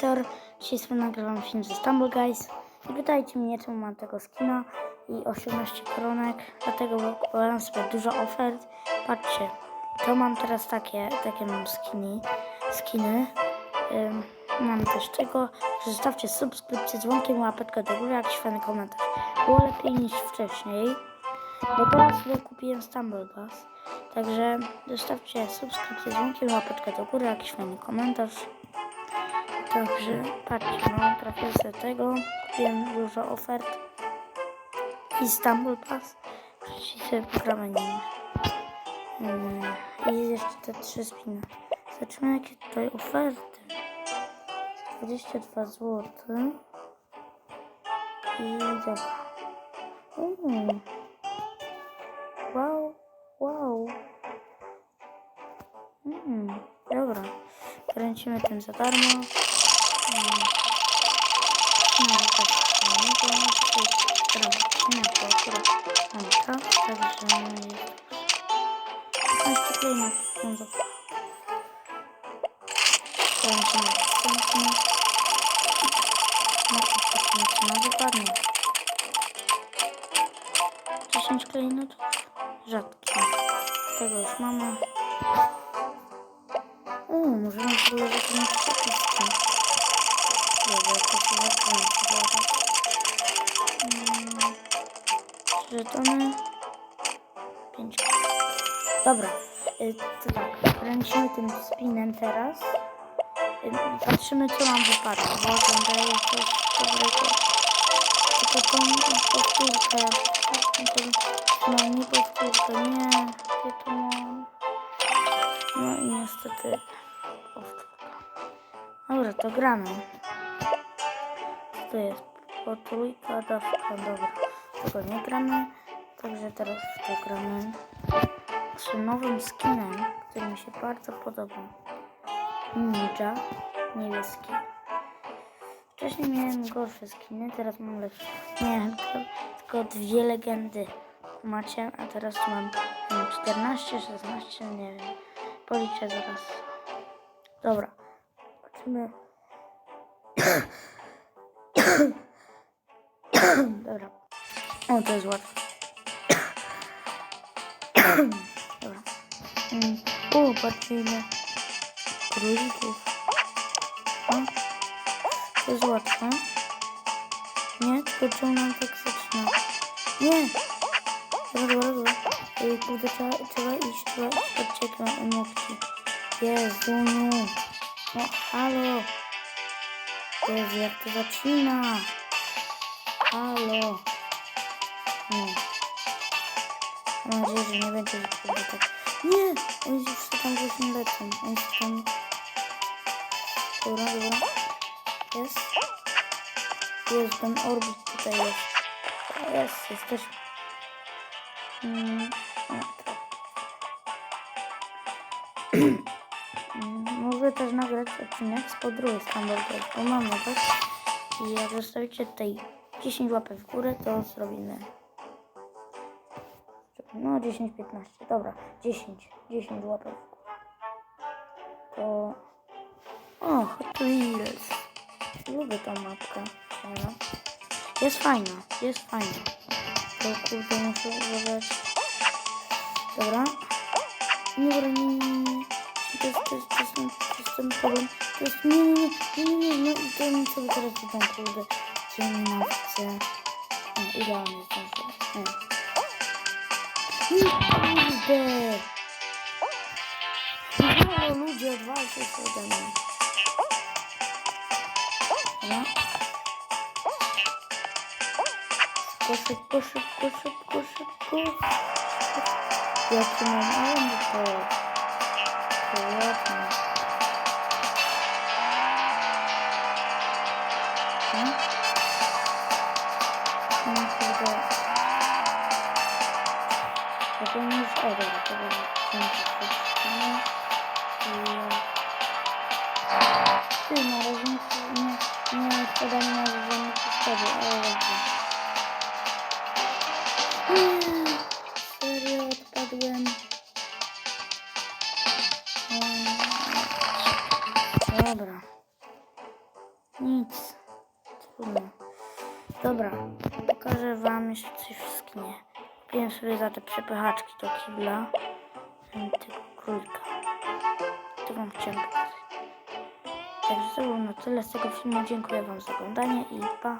Wiktor. Dzisiaj nagrywam film ze Stumble Guys. I pytajcie mnie, czemu mam tego skina i 18 koronek. Dlatego bo kupowałem sobie dużo ofert. Patrzcie, to mam teraz takie, takie mam skiny. Ym, mam też tego. Zostawcie subskrypcję, dzwonkiem, łapeczkę do góry, jakiś fajny komentarz. Było lepiej niż wcześniej. Bo teraz sobie kupiłem Stumble Guys. Także zostawcie subskrypcję, dzwonkiem, łapeczkę do góry, jakiś fajny komentarz. Także patrzcie, no trafię tego, kupiłem dużo ofert. Istanbul Pass, przecież sobie pogramy nim. Yy, I jeszcze te trzy spiny. Zobaczymy jakie tutaj oferty. 22 zł. I dobra. Mm. Wow, wow. Mm, dobra. Kręcimy tym za darmo. 10 klejnotów. Rzadkie. Tego już mamy. O, możemy w ogóle zacząć żetony. Pięć. Dobra, y, to tak, kręcimy tym spinem teraz. Y, Patrzymy co nam wypadło, bo ten daje coś dobrego. Tylko tą powtórkę. No nie powtórkę, nie. Ja to mam. No i niestety powtórka. Dobra, to gramy. To jest? Potrójka, dawka, dobra. Tego nie gramy. Także teraz w to gramy. Z nowym skinem, który mi się bardzo podoba. Ninja niebieski. Wcześniej miałem gorsze skiny, teraz mam lepsze. Miałem tylko, dwie legendy. Macie, a teraz mam nie wiem, 14, 16, nie wiem. Policzę zaraz. Dobra. Zobaczymy. Dobra. O, to jest łatwe. Dobra. O, patrzcie ile królików. O, to jest łatwe. Nie? Tylko czemu nam tak zaczyna? Nie! Dobra, dobra, dobra. Ej, kurde, trzeba, trzeba iść, trzeba iść. Mam emotki. Jezu, no. No, halo. Jezu, jak to zaczyna. Halo. Mam nadzieję, że nie będzie tak. Nie! Oni już tam gdzieś nie lecą. Oni się tam... Dobra, dobra. Jest. Jest, ten orbit tutaj jest. Jest, jesteśmy. Mm, tak. Mm, Mogę też nagrać odcinek z podróży z hamburgerów, bo mam nawet. I jak zostawicie tutaj 10 łapek w górę, to zrobimy. No 10-15, dobra, 10, 10 łapek. To... O, Hot Wheels. Lubię tą mapkę. Fajna. Jest fajna, jest fajna. To kurde muszę uważać. Dobra. Dobra, nie, nie, nie, nie. To jest, to jest, to jest, to jest ten problem. To jest, nie, nie, nie, nie, nie, nie. No i to mi sobie teraz wydam, kurde. Ciemnawce. No, idealnie zdążyłem. Nie. Kurde. No, ludzie, odwalcie się ode mnie. Dobra. Szybko, szybko, szybko, szybko, szybko. Jaki mam auto? To To nie już... O, dobra, to pięknie. I... Ty, na razie nie, nie, nie składamy na żadne przeszkody, ale dobrze. Serio, odpadłem. Dobra. Nic. Trudno. Dobra, pokażę wam jeszcze coś w skinie. Kupiłem sobie za te przepychaczki do kibla tego królika. Wam chciałem pokazać. Także to było na tyle z tego filmu. Dziękuję wam za oglądanie i pa!